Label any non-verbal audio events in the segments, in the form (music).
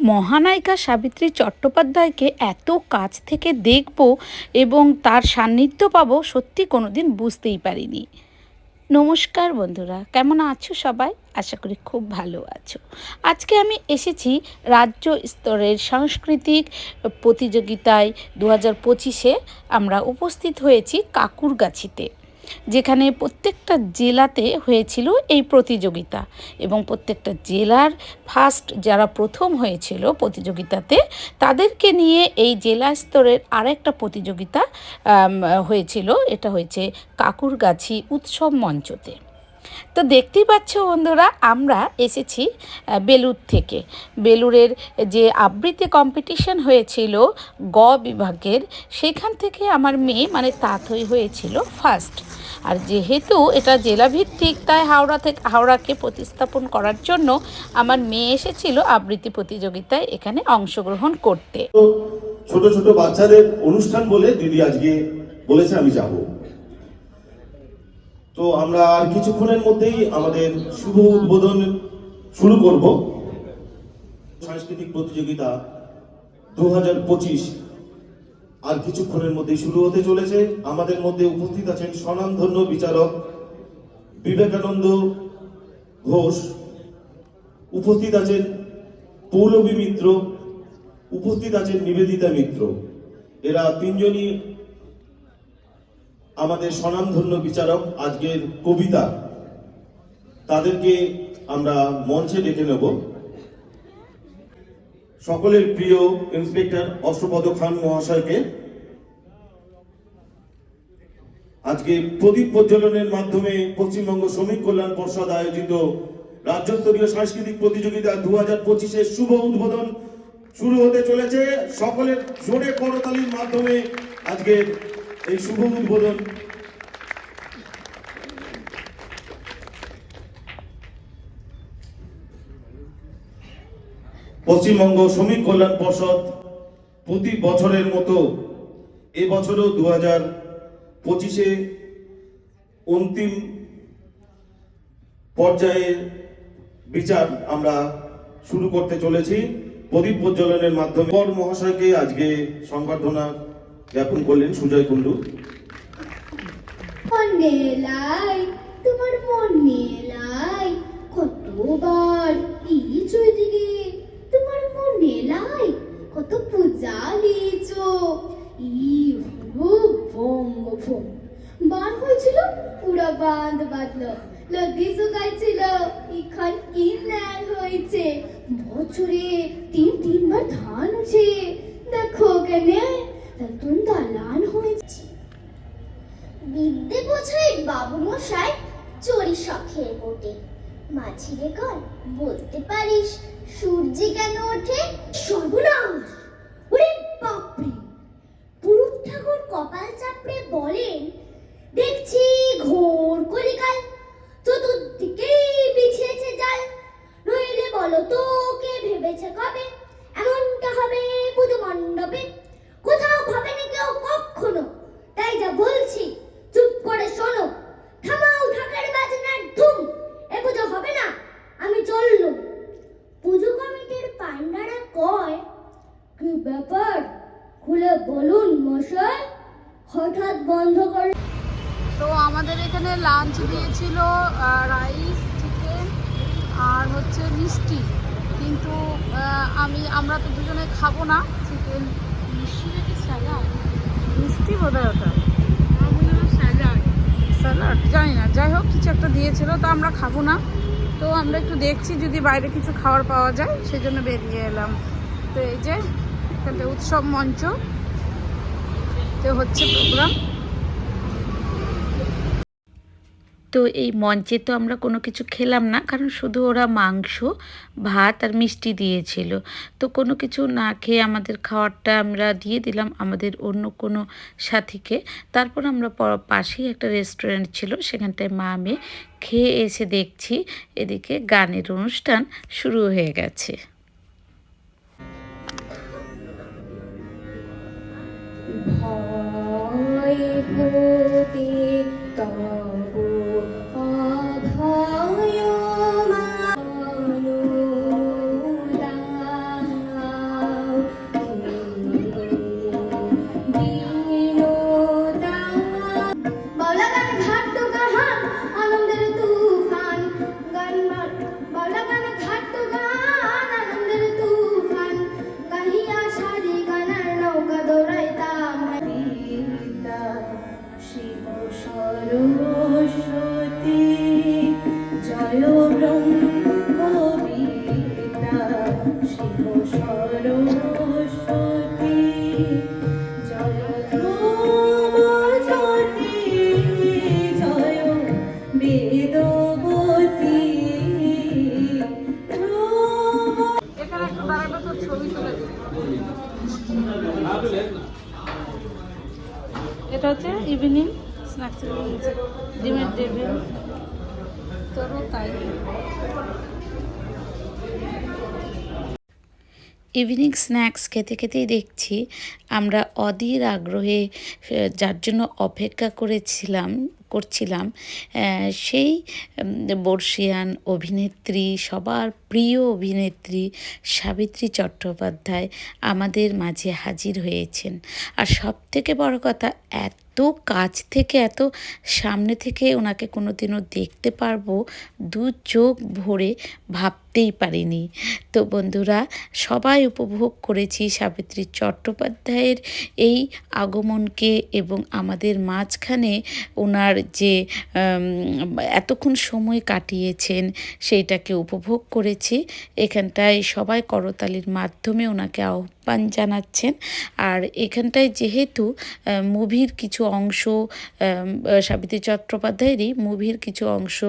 মহানায়িকা সাবিত্রী চট্টোপাধ্যায়কে এত কাছ থেকে দেখব এবং তার সান্নিধ্য পাবো সত্যি কোনোদিন বুঝতেই পারিনি। নমস্কার বন্ধুরা, কেমন আছো সবাই? আশা করি খুব ভালো আছো। আজকে আমি এসেছি রাজ্য স্তরের সাংস্কৃতিক প্রতিযোগিতায়। দু হাজার পঁচিশে আমরা উপস্থিত হয়েছি কাকুরগাছিতে। যেখানে প্রত্যেকটা জেলাতে হয়েছিল এই প্রতিযোগিতা এবং প্রত্যেকটা জেলার ফার্স্ট যারা প্রথম হয়েছিল প্রতিযোগিতাতে, তাদেরকে নিয়ে এই জেলা স্তরের আরেকটা প্রতিযোগিতা হয়েছিল। এটা হয়েছে কাকুরগাছি উৎসব মঞ্চতে। তো দেখতেই পাচ্ছ বন্ধুরা, আমরা এসেছি বেলুর থেকে। বেলুরের যে আবৃত্তি কম্পিটিশন হয়েছিল গ বিভাগের, সেখান থেকে আমার মেয়ে মানে তাঁতই হয়েছিল ফার্স্ট আর যেহেতু এটা জেলাভিত্তিক, তাই হাওড়া থেকে, হাওড়াকে প্রতিস্থাপন করার জন্য আমার মেয়ে এসেছিল আবৃত্তি প্রতিযোগিতায় এখানে অংশগ্রহণ করতে। ছোট ছোট বাচ্চাদের অনুষ্ঠান বলে দিদি আজকে বলেছে আমি যাব। তো আমরা আর কিছুক্ষণের মধ্যেই আমাদের শুভ উদ্বোধন শুরু করব। সাংস্কৃতিক প্রতিযোগিতা দু হাজার পঁচিশ আর কিছুক্ষণের মধ্যেই শুরু হতে চলেছে। আমাদের মধ্যে উপস্থিত আছেন স্বনামধন্য বিচারক বিবেকানন্দ ঘোষ। উপস্থিত আছেন পৌলবী মিত্র। উপস্থিত আছেন নিবেদিতা মিত্র। এরা তিনজনই আমাদের স্বনামধন্য বিচারক আজকের কবিতা। তাদেরকে আমরা মঞ্চে ডেকে নেব। সকলের প্রিয় ইন্সপেক্টর অষ্টপদ খান মহাশয়কে। আজকে প্রদীপ প্রজ্বলনের মাধ্যমে পশ্চিমবঙ্গ শ্রমিক কল্যাণ পর্ষদ আয়োজিত রাজ্যস্তরীয় সাংস্কৃতিক প্রতিযোগিতা দু হাজার পঁচিশের শুভ উদ্বোধন শুরু হতে চলেছে। সকলের জোরে করতালির মাধ্যমে আজকে এই শুভ উদ্বোধন পশ্চিমবঙ্গ শ্রমিক কল্যাণ পর্ষদ প্রতি বছরের মতো এবছরও দু হাজার পঁচিশে অন্তিম পর্যায়ের বিচার আমরা শুরু করতে চলেছি। প্রদীপ প্রজ্বলনের মাধ্যমে। মহাশয়কে আজকে সংবর্ধনা জ্ঞাপন করলেন সুজয় কুণ্ডু। তোমার কতবার দিয়েছ এদিকে তোমার কত পূজা লিয়েছ ই হলো হয়েছিল পুরা বাঁধ বাঁধলো লদি শুকাইছিল, ইখন কি হয়েছে। বছরে তিন, তিনবার ধান উঠে। দেখো কেনে নতুন দালান হয়েছে। বিদ্যে বোঝাই বাবু মশাই চড়ি বোটে। কর বলতে পারিস সূর্যে কেন ওঠে? সর্বনাশ! ওরে বাপরে! পুরুষ ঠাকুর কপাল চাপড়ে বলেন, দেখছি ঘোর কলিকাল চতুর্দিকে বিছিয়েছে জাল নইলে বলো তো কে ভেবেছে কবে এমনটা হবে পুজো মণ্ডপে কোথাও ভাবেনি কেউ কখনো তাই যা বলছি চুপ করে শোনো থামাও ঢাকের বাজনার ধুম এ পুজো হবে না আমি চললুম পুজো কমিটির পান্ডারা কয় কি ব্যাপার খুলে বলুন মশাই হঠাৎ বন্ধ করে তো আমাদের এখানে লাঞ্চ দিয়েছিল রাইস চিকেন আর হচ্ছে মিষ্টি কিন্তু আহ, আমি আমরা তো দুজনে খাব না। চিকেন মিষ্টি নাকি স্যালাড মিষ্টি বোধ হয় ওটা স্যালাড স্যালাড জানি না। যাই হোক কিছু একটা দিয়েছিল তো আমরা খাব না। তো আমরা একটু দেখছি যদি বাইরে কিছু খাবার পাওয়া যায় সেই জন্য বেরিয়ে এলাম। তো এই যে এখানটা উৎসব মঞ্চ। তো হচ্ছে প্রোগ্রাম তো এই মঞ্চে তো আমরা কোনো কিছু খেলাম না, কারণ শুধু ওরা মাংস, ভাত আর মিষ্টি দিয়েছিল। তো কোনো কিছু না খেয়ে আমাদের খাবারটা আমরা দিয়ে দিলাম আমাদের অন্য কোনো সাথীকে। তারপর আমরা পাশেই একটা রেস্টুরেন্ট ছিল, সেখানটায় মা মেয়ে খেয়ে এসে দেখছি এদিকে গানের অনুষ্ঠান শুরু হয়ে গেছে। ভয় হতে তব এখানে তো ছবি তুলে এটা হচ্ছে ইভিনিং স্ন্যাক্স ডিমের টেবিল তোরও তাই। ইভিনিং স্ন্যাক্স খেতে খেতেই দেখছি আমরা অধীর আগ্রহে যার জন্য অপেক্ষা করেছিলাম করছিলাম সেই বর্ষিয়ান অভিনেত্রী, সবার প্রিয় অভিনেত্রী সাবিত্রী চট্টোপাধ্যায় আমাদের মাঝে হাজির হয়েছেন। আর সবথেকে বড় কথা, এত কাছ থেকে, এত সামনে থেকে ওনাকে কোনোদিনও দেখতে পারব, দু চোখ ভরে ভাবতেই পারিনি। তো বন্ধুরা, সবাই উপভোগ করেছি সাবিত্রী চট্টোপাধ্যায়ের এই আগমনকে এবং আমাদের মাঝখানে ওনার যে এতক্ষণ সময় কাটিয়েছেন সেইটাকে উপভোগ করেছি। এখানটায় সবাই করতালির মাধ্যমে ওনাকে আহ্বান জানাচ্ছেন। আর এখানটায় যেহেতু মুভির কিছু অংশ সাবিত্রী চট্টোপাধ্যায়েরই মুভির কিছু অংশ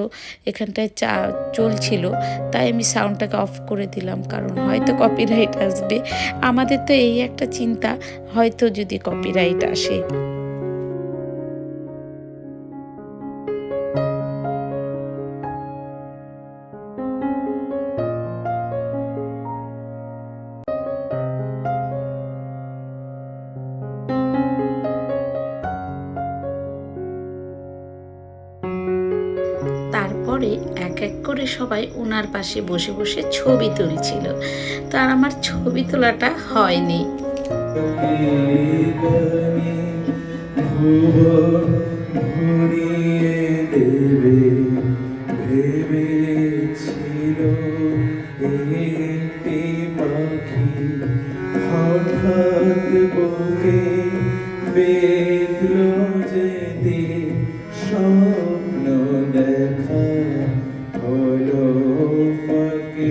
এখানটায় চা, চলছিল। তাই আমি সাউন্ডটাকে অফ করে দিলাম, কারণ হয়তো কপিরাইট আসবে। আমাদের তো এই একটা চিন্তা, হয়তো যদি কপিরাইট আসে। ওনার পাশে বসে বসে ছবি তুলছিল। তার আমার ছবি তোলাটা হয়নি। হঠাৎ বুকে তারপরে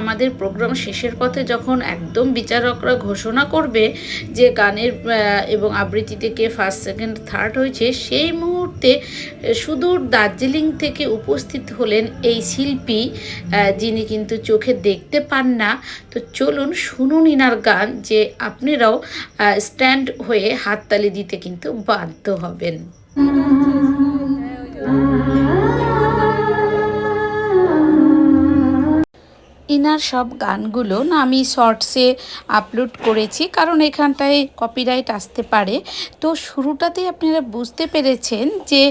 আমাদের প্রোগ্রাম শেষের পথে যখন একদম বিচারকরা ঘোষণা করবে যে গানের এবং আবৃত্তিতে কে ফার্স্ট সেকেন্ড থার্ড হয়েছে, সেই মুহূর্তে আহ, সুদূর দার্জিলিং থেকে উপস্থিত হলেন এই শিল্পী যিনি কিন্তু চোখে দেখতে পান না। তো চলুন শুনুন ইনার গান যে আপনারাও স্ট্যান্ড হয়ে হাততালি দিতে কিন্তু বাধ্য হবেন। ইনার সব গানগুলো না আমি শর্টসে আপলোড করেছি, কারণ এখানটায় কপিরাইট আসতে পারে। তো শুরুটাতেই আপনারা বুঝতে পেরেছেন যে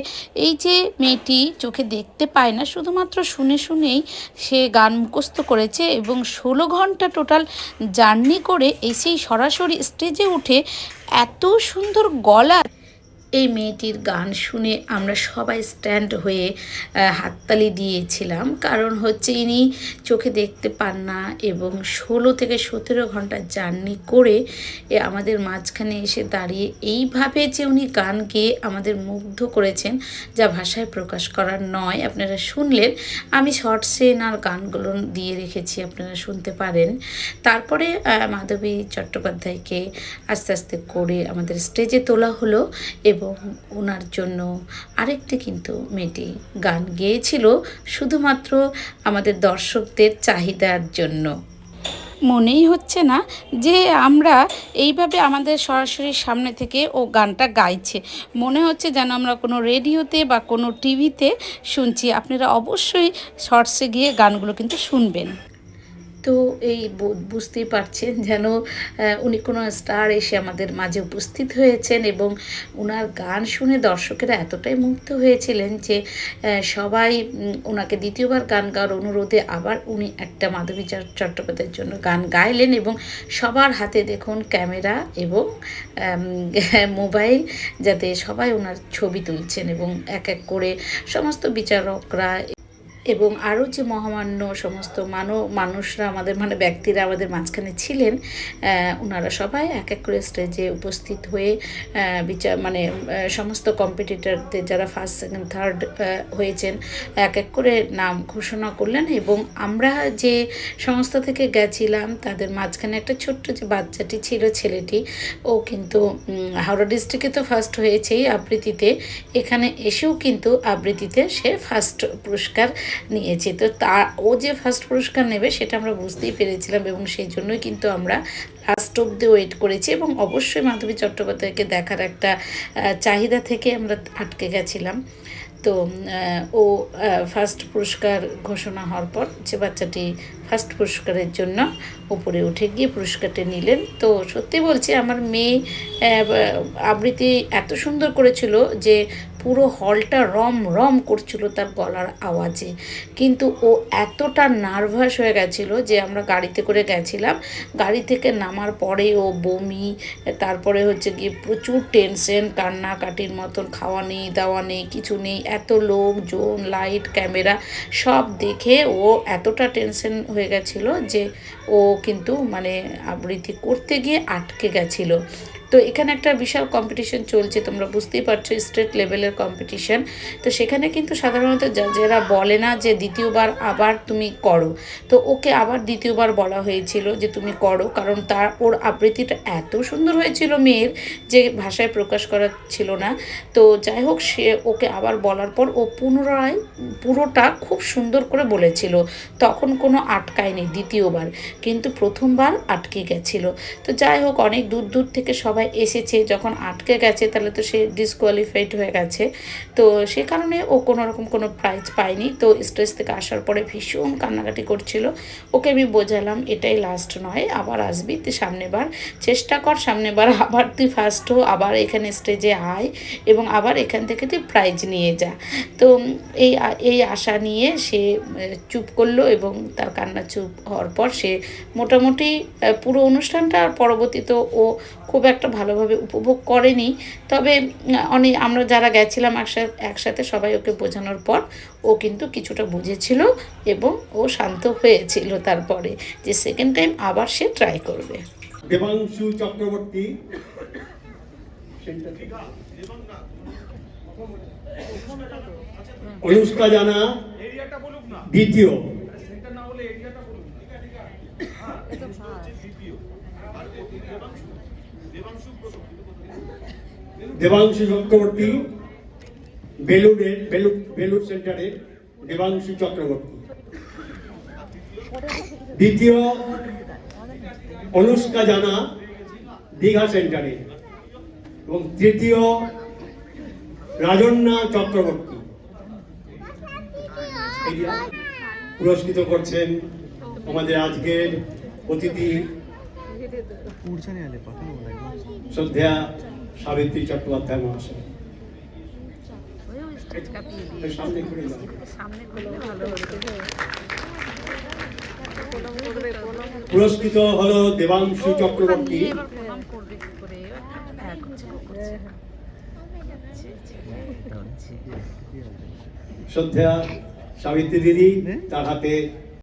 এই যে মেয়েটি চোখে দেখতে পায় না, শুধুমাত্র শুনে শুনেই সে গান মুখস্থ করেছে এবং ষোলো ঘণ্টা টোটাল জার্নি করে এসেই সরাসরি স্টেজে উঠে এত সুন্দর গলা এই মেয়েটির গান শুনে আমরা সবাই স্ট্যান্ড হয়ে হাততালি দিয়েছিলাম। কারণ হচ্ছে ইনি চোখে দেখতে পান না এবং ষোলো থেকে সতেরো ঘণ্টা জার্নি করে আমাদের মাঝখানে এসে দাঁড়িয়ে এইভাবে যে উনি গান গেয়ে আমাদের মুগ্ধ করেছেন, যা ভাষায় প্রকাশ করার নয়। আপনারা শুনলেন, আমি শর্টসে এনার গানগুলো দিয়ে রেখেছি, আপনারা শুনতে পারেন। তারপরে মাধবী চট্টোপাধ্যায়কে আস্তে আস্তে করে আমাদের স্টেজে তোলা হলো এবং ওনার জন্য আরেকটি কিন্তু মেয়েটি গান গেয়েছিল শুধুমাত্র আমাদের দর্শকদের চাহিদার জন্য। মনেই হচ্ছে না যে আমরা এইভাবে আমাদের সরাসরি সামনে থেকে ও গানটা গাইছে। মনে হচ্ছে যেন আমরা কোনো রেডিওতে বা কোনো টিভিতে শুনছি। আপনারা অবশ্যই শর্টসে গিয়ে গানগুলো কিন্তু শুনবেন। তো এই বুঝতেই পারছেন যেন উনি কোনো স্টার এসে আমাদের মাঝে উপস্থিত হয়েছেন এবং ওনার গান শুনে দর্শকেরা এতটাই মুগ্ধ হয়েছিলেন যে সবাই ওনাকে দ্বিতীয়বার গান গাওয়ার অনুরোধে আবার উনি একটা মাধবী চট্টোপাধ্যায়ের জন্য গান গাইলেন এবং সবার হাতে দেখুন ক্যামেরা এবং (laughs) মোবাইল যাতে সবাই ওনার ছবি তুলছেন এবং এক এক করে সমস্ত বিচারকরা এবং আরও যে মহামান্য সমস্ত মানব, মানুষরা আমাদের মানে ব্যক্তিরা আমাদের মাঝখানে ছিলেন ওনারা সবাই এক এক করে স্টেজে উপস্থিত হয়ে বিচার মানে সমস্ত কম্পিটিটরদের যারা ফার্স্ট সেকেন্ড থার্ড হয়েছেন, এক এক করে নাম ঘোষণা করলেন এবং আমরা যে সংস্থা থেকে গেছিলাম, তাদের মাঝখানে একটা ছোট্ট যে বাচ্চাটি ছিল, ছেলেটি, ও কিন্তু হাওড়া ডিস্ট্রিক্টে তো ফার্স্ট হয়েছেই আবৃত্তিতে, এখানে এসেও কিন্তু আবৃত্তিতে সে ফার্স্ট পুরস্কার নিয়েছে। তো তা ও যে ফার্স্ট পুরস্কার নেবে সেটা আমরা বুঝতেই পেরেছিলাম এবং সেই জন্যই কিন্তু আমরা লাস্ট অব্দি ওয়েট করেছি এবং অবশ্যই মাধবী চট্টোপাধ্যায়কে দেখার একটা চাহিদা থেকে আমরা আটকে গেছিলাম। তো ও ফার্স্ট পুরস্কার ঘোষণা হওয়ার পর যে বাচ্চাটি ফার্স্ট পুরস্কারের জন্য উপরে উঠে গিয়ে পুরস্কারটা নিলেন। তো সত্যি বলছি, আমার মেয়ে আবৃত্তি এত সুন্দর করেছিল যে পুরো হলটা রম রম করছিল তার গলার আওয়াজে। কিন্তু ও এতটা নার্ভাস হয়ে গেছিল যে আমরা গাড়িতে করে গেছিলাম। গাড়ি থেকে নামার পরে ও বমি, তারপরে হচ্ছে গিয়ে প্রচুর টেনশন, কান্নাকাটির মতন, খাওয়া নেই, দাওয়া নেই, কিছু নেই, এত লোকজন, লাইট, ক্যামেরা, সব দেখে ও এতটা টেনশন হয়ে গেছিল যে ও কিন্তু মানে আবৃত্তি করতে গিয়ে আটকে গেছিল। তো এখানে একটা বিশাল কম্পিটিশন চলছে, তোমরা বুঝতেই পারছ স্টেট লেভেলের কম্পিটিশন তো সেখানে কিন্তু সাধারণত যারা বলে না যে দ্বিতীয়বার আবার তুমি করো, তো ওকে আবার দ্বিতীয়বার বলা হয়েছিল যে তুমি করো, কারণ তার, ওর আবৃত্তিটা এত সুন্দর হয়েছিল মেয়ের যে ভাষায় প্রকাশ করা ছিল না। তো যাই হোক, সে ওকে আবার বলার পর ও পুনরায় পুরোটা খুব সুন্দর করে বলেছিল। তখন কোনো আটকায়নি দ্বিতীয়বার, কিন্তু প্রথমবার আটকে গেছিল। তো যাই হোক, অনেক দূর দূর থেকে সবাই এসেছে, যখন আটকে গেছে, তাহলে তো সে ডিসকোয়ালিফাইড হয়ে গেছে। তো সে কারণে ও কোনো রকম কোনো প্রাইজ পায়নি। তো স্টেজ থেকে আসার পরে ভীষণ কান্নাকাটি করছিল। ওকে আমি বোঝালাম, এটাই লাস্ট নয়, আবার আসবি, তুই সামনেবার চেষ্টা কর সামনেবার আবার তুই ফার্স্ট হো, আবার এখানে স্টেজে আয় এবং আবার এখান থেকে তুই প্রাইজ নিয়ে যা। তো এই এই আশা নিয়ে সে চুপ করল এবং তার কান্না চুপ হওয়ার পর সে মোটামুটি পুরো অনুষ্ঠানটা পরবর্তীতে ও খুব একটা ভালোভাবে উপভোগ করেনি। তবে অনেক আমরা যারা গেছিলাম একসাথে একসাথে সবাই ওকে বোঝানোর পর ও কিন্তু কিছুটা বুঝেছিল এবং ও শান্ত হয়েছিল তারপরে যে সেকেন্ড টাইম আবার সে ট্রাই করবে। দেবাংশু চক্রবর্তী। অনুষ্কা জানা। দ্বিতীয়। দেবাংশু চক্রবর্তী বেলুড়ের বেলুড় বেলুড় সেন্টারের দেবাংশু চক্রবর্তী। দ্বিতীয় অনুষ্কা জানা দীঘা সেন্টারে এবং তৃতীয় রাজন্যা চক্রবর্তী। পুরস্কৃত করছেন আমাদের আজকের অতিথি শ্রদ্ধা সাবিত্রী চট্টোপাধ্যায় যান। পুরস্কৃত হলো দেবাংশু চক্রবর্তী। শ্রদ্ধা সাবিত্রী দিদি তার হাতে